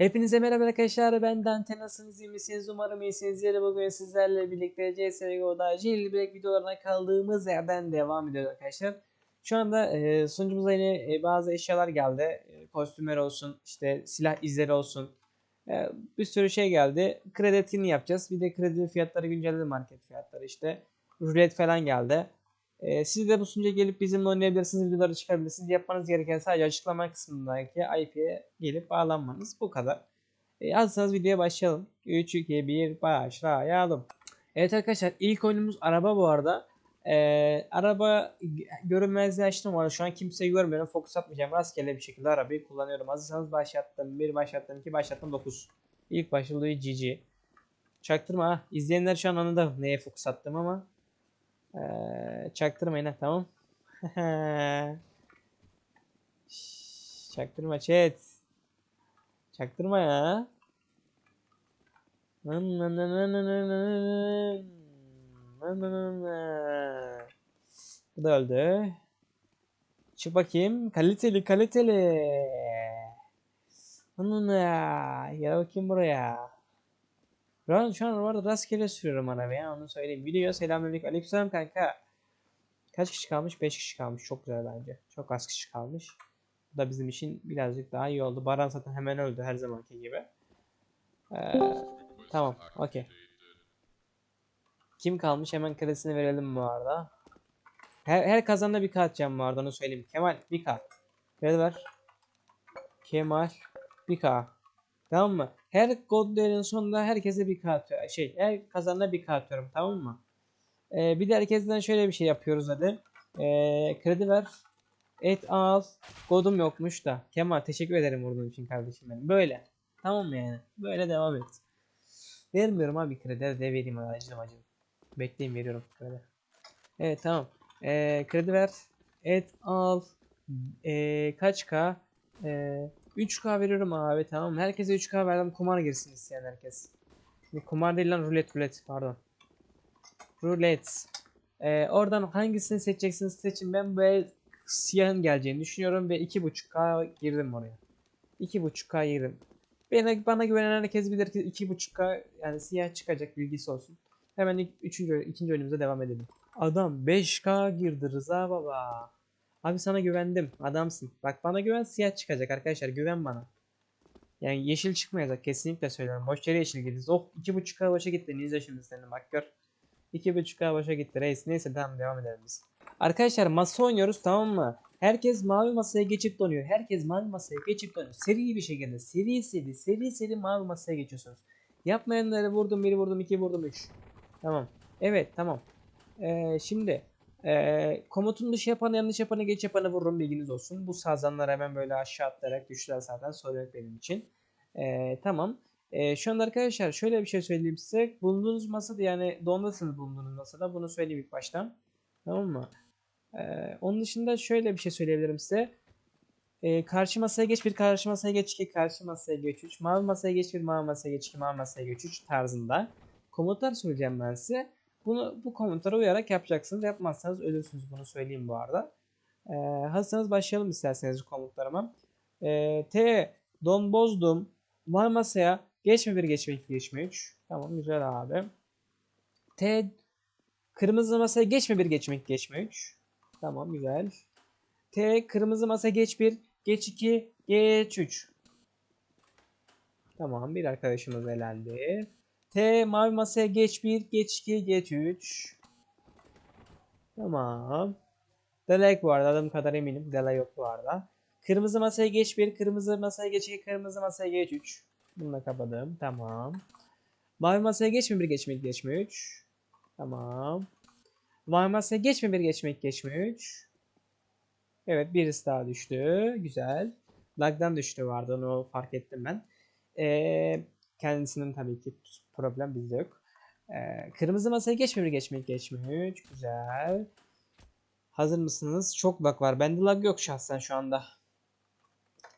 Hepinize merhaba arkadaşlar. Ben Dante. Nasılsınız? iyi misiniz? Umarım iyisinizdir. Bugün sizlerle birlikte CSGO'da jailbreak videolarına kaldığımız yerden devam ediyoruz arkadaşlar. Şu anda e, sunucumuza yine e, bazı eşyalar geldi. E, kostümler olsun, işte silah izleri olsun. E, bir sürü şey geldi. Kredi yapacağız. Bir de kredi fiyatları güncelledi market fiyatları işte. Rulet falan geldi. E, siz de bu sunucuya gelip bizimle oynayabilirsiniz, videoları çıkabilirsiniz. Yapmanız gereken sadece açıklama kısmındaki IP'ye gelip bağlanmanız. Bu kadar. E, hazırsanız videoya başlayalım. 3, 2, 1, başlayalım. Evet arkadaşlar ilk oyunumuz araba bu arada. E, araba görünmezliği açtım var. Şu an kimseyi görmüyorum. Fokus atmayacağım. Rastgele bir şekilde arabayı kullanıyorum. Hazırsanız başlattım. 1 başlattım. 2 başlattım. 9. İlk başladığı GG. Çaktırma ha. İzleyenler şu an anladı neye fokus attım ama. Ee, çaktırmayın ha tamam. Çaktırma chat. Çaktırma ya. Bu da öldü. Çık bakayım. Kaliteli kaliteli. Gel bakayım buraya. An, şu an orada rastgele sürüyorum arabayı onu söyleyeyim. Video selamünaleyküm. Aleykümselam kanka. Kaç kişi kalmış? 5 kişi kalmış. Çok güzel bence. Çok az kişi kalmış. Bu da bizim için birazcık daha iyi oldu. Baran zaten hemen öldü her zamanki gibi. Ee, tamam. Okey. Kim kalmış? Hemen kredisini verelim bu arada. Her, her kazanda bir kart can vardı onu söyleyeyim. Kemal bir kart. Ver ver. Kemal bir kart. Tamam mı? Her godların sonunda herkese bir kart şey her kazanına bir kart atıyorum tamam mı? Ee, bir de herkesten şöyle bir şey yapıyoruz hadi. Ee, kredi ver. Et al. Godum yokmuş da. Kemal teşekkür ederim vurduğun için kardeşim benim. Böyle. Tamam mı yani? Böyle devam et. Vermiyorum abi kredi. De vereyim acım acım. Bekleyin veriyorum kredi. Evet tamam. Ee, kredi ver. Et al. Ee, kaç k? Ee, 3K veriyorum abi tamam. Herkese 3K verdim. Kumar girsin isteyen herkes. Bir kumar değil lan rulet rulet pardon. Rulet. Ee, oradan hangisini seçeceksiniz seçin. Ben böyle siyahın geleceğini düşünüyorum ve 2.5K girdim oraya. 2.5K girdim. Bana, bana güvenen herkes bilir ki 2.5K yani siyah çıkacak bilgisi olsun. Hemen ilk, üçüncü, ikinci oyunumuza devam edelim. Adam 5K girdi Rıza baba. Abi sana güvendim. Adamsın. Bak bana güven siyah çıkacak arkadaşlar. Güven bana. Yani yeşil çıkmayacak. Kesinlikle söylüyorum. Boş yere yeşil gidiyoruz. Oh 2.5K başa gitti. İzle şimdi senin bak gör. 2.5K başa gitti reis. Neyse tamam devam edelim biz. Arkadaşlar masa oynuyoruz tamam mı? Herkes mavi masaya geçip donuyor. Herkes mavi masaya geçip donuyor. Seri bir şekilde seri seri seri seri mavi masaya geçiyorsunuz. Yapmayanları vurdum, biri vurdum, iki vurdum, üç. Tamam. Evet tamam. Ee, şimdi ee, komutun dışı yapanı yanlış yapanı geç yapanı vururum bilginiz olsun. Bu sazanlar hemen böyle aşağı atlayarak düştüler zaten sorun benim için. Ee, tamam. Ee, şu anda arkadaşlar şöyle bir şey söyleyeyim size. Bulunduğunuz masada yani dondasınız bulunduğunuz masada. Bunu söyleyeyim ilk baştan. Tamam mı? Ee, onun dışında şöyle bir şey söyleyebilirim size. Ee, karşı masaya geç bir, karşı masaya geç iki, karşı masaya geç üç, mavi masaya geç bir, mavi masaya geç iki, mavi masaya geç üç tarzında komutlar söyleyeceğim ben size. Bunu bu komutlara uyarak yapacaksınız. Yapmazsanız ölürsünüz. Bunu söyleyeyim bu arada. Ee, hazırsanız başlayalım isterseniz komutlarıma. Ee, T don bozdum. Var masaya geçme bir geçme iki geçme üç. Tamam güzel abi. T kırmızı masaya geçme bir geçme iki geçme üç. Tamam güzel. T kırmızı masa geç bir geç iki geç üç. Tamam bir arkadaşımız elendi. T mavi masaya geç 1, geç 2, geç 3. Tamam. Delay bu arada adım kadar eminim. Delay yok bu arada. Kırmızı masaya geç 1, kırmızı masaya geç 2, kırmızı masaya geç 3. Bunu da kapadım. Tamam. Mavi masaya geçme 1, geçme 2, geçme 3. Tamam. Mavi masaya geçme 1, geçme 2, geçme 3. Evet birisi daha düştü. Güzel. Lag'dan düştü vardı onu fark ettim ben. Eee kendisinin tabii ki problem bizde yok. Ee, kırmızı masaya geçmiyor geçmek geçmiyor. Güzel. Hazır mısınız? Çok lag var. Bende lag yok şahsen şu anda.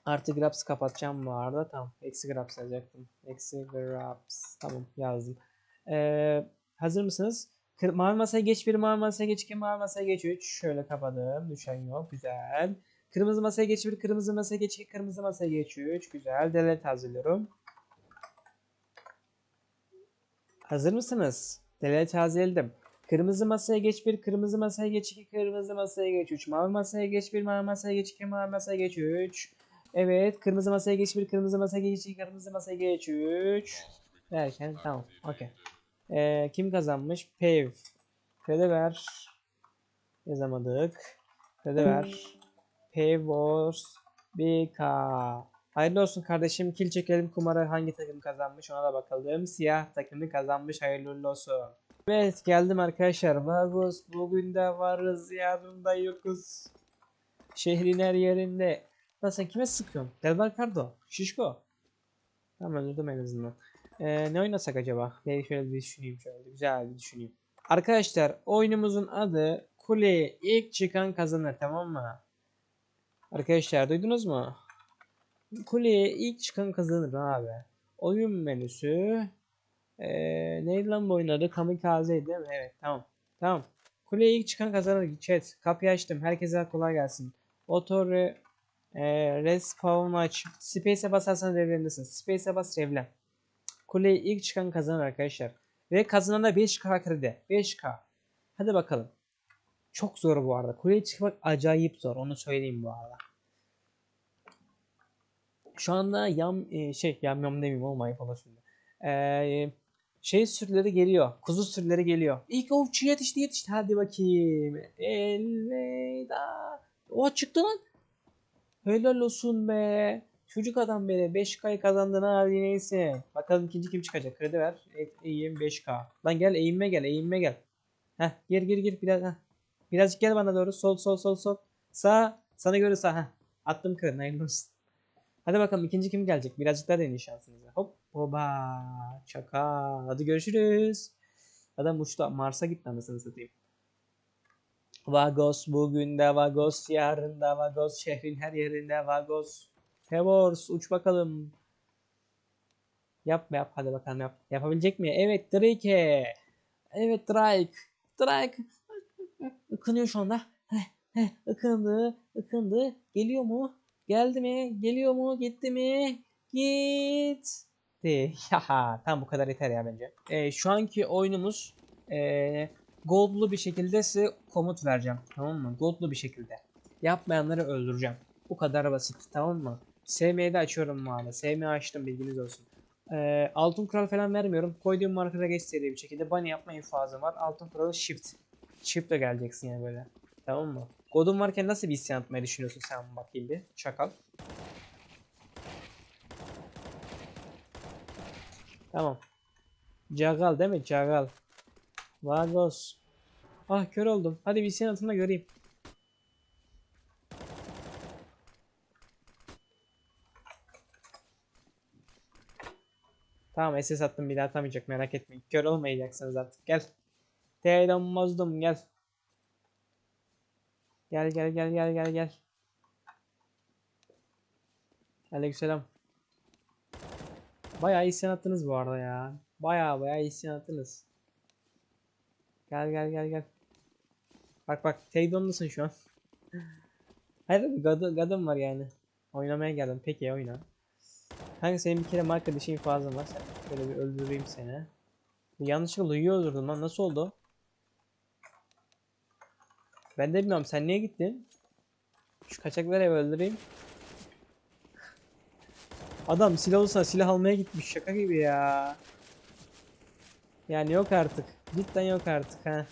Artı grabs kapatacağım bu arada. Tamam. Eksi grabs yazacaktım. Eksi grabs. Tamam yazdım. Ee, hazır mısınız? Kır mavi masaya geç bir, mavi masaya geç iki, mavi masaya geç üç. Şöyle kapadım. Düşen yok. Güzel. Kırmızı masaya geç 1, kırmızı masaya geç 2, kırmızı masaya geç 3. Güzel. Delete hazırlıyorum. Hazır mısınız? Delete hazırladım. Kırmızı masaya geç 1, kırmızı masaya geç 2, kırmızı masaya geç 3. Mavi masaya geç 1, mavi masaya geç 2, mavi masaya geç 3. Evet, kırmızı masaya geç 1, kırmızı masaya geç 2, kırmızı masaya geç 3. Derken tamam. Okey. Ee, kim kazanmış? Pev. Kredi ver. Yazamadık. Kredi ver. Pev Wars 1K. Hayırlı olsun kardeşim. Kil çekelim. Kumara hangi takım kazanmış ona da bakalım. Siyah takımı kazanmış. Hayırlı olsun. Evet geldim arkadaşlar. Vagos bugün de varız. Yarın da yokuz. Şehrin her yerinde. Lan sen kime sıkıyorsun? Delvar Cardo. Şişko. Tamam öldürdüm en azından. Ee, ne oynasak acaba? Bir şöyle bir düşüneyim şöyle. Güzel bir düşüneyim. Arkadaşlar oyunumuzun adı Kuleye ilk çıkan kazanır tamam mı? Arkadaşlar duydunuz mu? Kuleye ilk çıkan kazanır abi. Oyun menüsü. Ee, neydi lan bu oyunun adı? Kamikaze değil mi? Evet tamam. Tamam. Kuleye ilk çıkan kazanır. Chat. Kapıyı açtım. Herkese kolay gelsin. Oto re, e, respawn aç. Space'e basarsanız revlenirsin. Space'e bas revlen. Kuleye ilk çıkan kazanır arkadaşlar. Ve kazanana 5k kredi. 5k. Hadi bakalım. Çok zor bu arada. Kuleye çıkmak acayip zor. Onu söyleyeyim bu arada. Şu anda yam e, şey yam yam demeyeyim ayıp olur şimdi. Ee, şey sürüleri geliyor. Kuzu sürüleri geliyor. İlk ovçu yetişti yetişti. Hadi bakayım. Elveda. O çıktı lan. Helal olsun be. Çocuk adam be. 5K'yı kazandın abi neyse. Bakalım ikinci kim çıkacak. Kredi ver. Eğim 5K. Lan gel eğinme gel eğinme gel. Heh gir gir gir biraz. Heh. Birazcık gel bana doğru. Sol sol sol sol. Sağ. Sana göre sağ. Heh. Attım kırın hayırlı olsun. Hadi bakalım ikinci kim gelecek? Birazcık daha deneyin şansınızı. Hop. Oba. Çaka. Hadi görüşürüz. Adam uçtu. Mars'a gitti anasını satayım. Vagos bugün de Vagos yarın da Vagos şehrin her yerinde Vagos. Hevors uç bakalım. Yap yap hadi bakalım yap. Yapabilecek mi? Evet Drake. Evet Drake. Drake. Ikınıyor şu anda. Heh, heh, ıkındı. ıkındı. Geliyor mu? Geldi mi? Geliyor mu? Gitti mi? Gitti. Haha. Tam bu kadar yeter ya bence. Ee, şu anki oyunumuz ee, goldlu bir şekilde size komut vereceğim. Tamam mı? Goldlu bir şekilde. Yapmayanları öldüreceğim. Bu kadar basit. Tamam mı? SM'yi de açıyorum bu arada. SM açtım bilginiz olsun. Ee, altın kural falan vermiyorum. Koyduğum markada geç seri bir şekilde bunny yapma infazım var. Altın kuralı shift. Shift'le geleceksin yani böyle. Tamam mı? Godun varken nasıl bir isyan atmayı düşünüyorsun sen bakayım bir. Çakal. Tamam. Cagal değil mi? Cagal. Vagos. Ah kör oldum. Hadi bir isyan atın da göreyim. Tamam SS attım bir daha atamayacak merak etmeyin. Kör olmayacaksınız artık. Gel. Teydon mozdum gel. Gel gel gel gel gel gel. Aleykümselam. Bayağı isyan attınız bu arada ya. Bayağı bayağı isyan attınız. Gel gel gel gel. Bak bak Teydon'lusun şu an. Hayır gadı, gadım var yani. Oynamaya geldim. Peki oyna. Kanka senin bir kere marka dışı infazın var. Sen şöyle bir öldüreyim seni. Yanlışlıkla Louis'i öldürdüm lan. Nasıl oldu? Ben de bilmiyorum. Sen niye gittin? Şu kaçakları ev öldüreyim. Adam silah olsa silah almaya gitmiş. Şaka gibi ya. Yani yok artık. Cidden yok artık ha.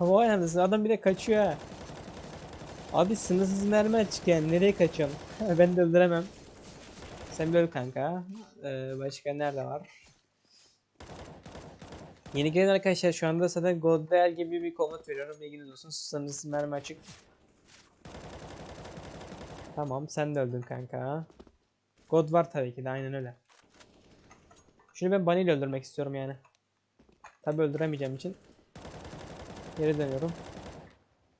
Vay anasını adam bir de kaçıyor ha. Abi sınırsız mermi açık nereye kaçıyorsun? ben de öldüremem. Sen öl kanka. Ee, başka nerede var? Yeni gelen arkadaşlar şu anda zaten Godbear gibi bir komut veriyorum. Bilginiz olsun. Sınırsız mermi açık. Tamam sen de öldün kanka. God var tabii ki de aynen öyle. Şunu ben Bunny öldürmek istiyorum yani. Tabi öldüremeyeceğim için. Geri dönüyorum.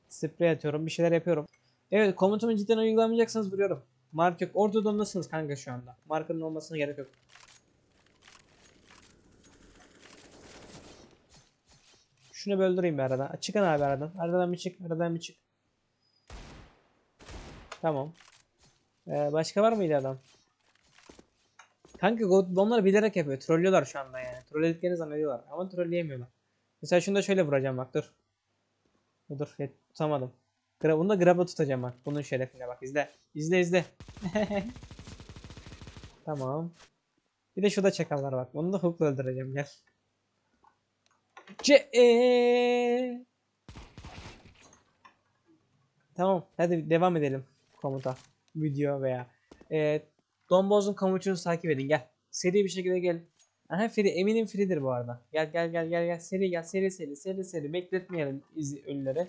Sprey atıyorum. Bir şeyler yapıyorum. Evet komutumu cidden uygulamayacaksanız vuruyorum. Mark yok. Orada donlasınız kanka şu anda. Markanın olmasına gerek yok. Şunu bir öldüreyim bir aradan. Çıkın abi aradan. Aradan bir çık. Aradan bir çık. Tamam. Ee, başka var mıydı adam? Kanka onlar bilerek yapıyor. Trollüyorlar şu anda yani. Trollediklerini zannediyorlar. Ama trolleyemiyorlar. Mesela şunu da şöyle vuracağım bak dur. Dur, tutamadım. Gra bunu da grab'a tutacağım bak. Bunun şerefine bak izle. İzle izle. tamam. Bir de şurada çakallar bak. Onu da hook'la öldüreceğim gel. Eee. Tamam hadi devam edelim komuta. Video veya e, Donboz'un komutunu takip edin gel. Seri bir şekilde gel. Aha free eminim free'dir bu arada. Gel gel gel gel gel seri gel seri seri seri seri bekletmeyelim izi ölüleri.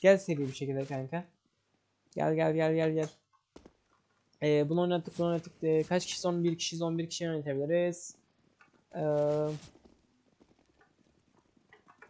Gel seri bir şekilde kanka. Gel gel gel gel gel. Ee, bunu oynattık bunu oynattık. Ee, kaç kişi son 1 kişi 11 kişi oynatabiliriz. Ee,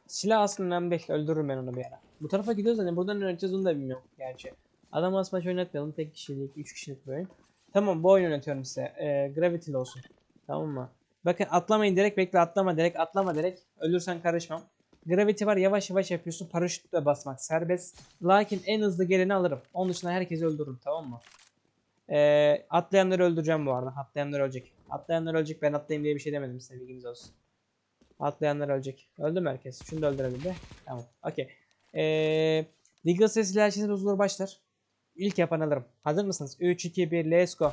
silah aslında önemli değil. Öldürürüm ben onu bir ara. Bu tarafa gidiyoruz hani buradan oynatacağız onu da bilmiyorum gerçi. Adam asmaç oynatmayalım. Tek kişilik, 3 kişilik bir oyun. Tamam bu oyun yönetiyorum size. Ee, Gravity'li olsun. Tamam mı? Bakın atlamayın direkt bekle atlama direkt atlama direkt. Ölürsen karışmam. Gravity var yavaş yavaş yapıyorsun. Paraşütle basmak serbest. Lakin en hızlı geleni alırım. Onun dışında herkesi öldürürüm tamam mı? Ee, atlayanları öldüreceğim bu arada. Atlayanlar ölecek. Atlayanlar ölecek. Ben atlayayım diye bir şey demedim size bilginiz olsun. Atlayanlar ölecek. Öldü mü herkes? Şunu da öldürebildi. Tamam. Okey. Ee, Legal Sesi Lerçesi bozulur başlar. İlk yapan alırım. Hazır mısınız? 3, 2, 1, let's go.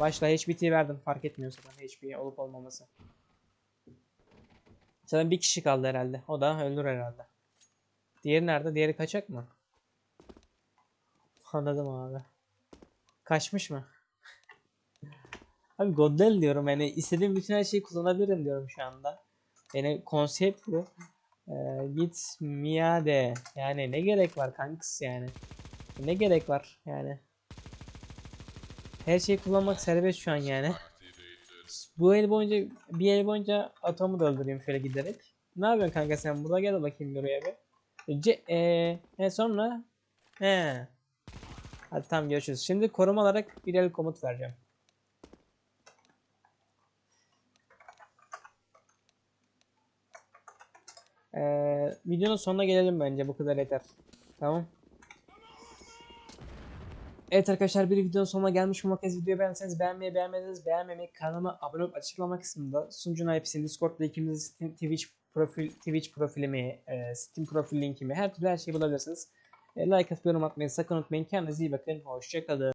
Başla. HBT verdim. Fark etmiyor zaten HP olup olmaması. Zaten bir kişi kaldı herhalde. O da öldür herhalde. Diğeri nerede? Diğeri kaçak mı? Anladım abi. Kaçmış mı? Abi Godel diyorum yani istediğim bütün her şeyi kullanabilirim diyorum şu anda. Yani konsept bu. Ee, git Miade. Yani ne gerek var kanks yani. Ne gerek var yani. Her şeyi kullanmak serbest şu an yani. Bu el boyunca bir el boyunca atomu da öldüreyim şöyle giderek. Ne yapıyorsun kanka sen burada gel bakayım buraya bir. Ce e, e sonra he. Hadi tamam görüşürüz. Şimdi koruma olarak bir el komut vereceğim. Ee, videonun sonuna gelelim bence bu kadar yeter. Tamam. Evet arkadaşlar bir videonun sonuna gelmiş bulunmaktayız. Videoyu beğendiyseniz beğenmeyi beğenmediyseniz beğenmemeyi kanalıma abone olup açıklama kısmında sunucunun IP'sini Discord linkimizi Steam Twitch profil Twitch profilimi e, Steam profil linkimi her türlü her şeyi bulabilirsiniz. E, like atıp yorum atmayı sakın unutmayın. Kendinize iyi bakın. Hoşçakalın.